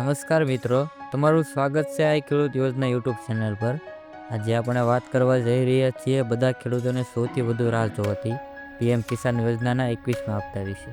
નમસ્કાર મિત્રો, તમારું સ્વાગત છે આ ખેડૂત યોજના યુટ્યુબ ચેનલ પર. આજે આપણે વાત કરવા જઈ રહ્યા છીએ બધા ખેડૂતોને સૌથી વધુ રાહ જોવાતી પીએમ કિસાન યોજનાના એકવીસમાં હપ્તા વિશે.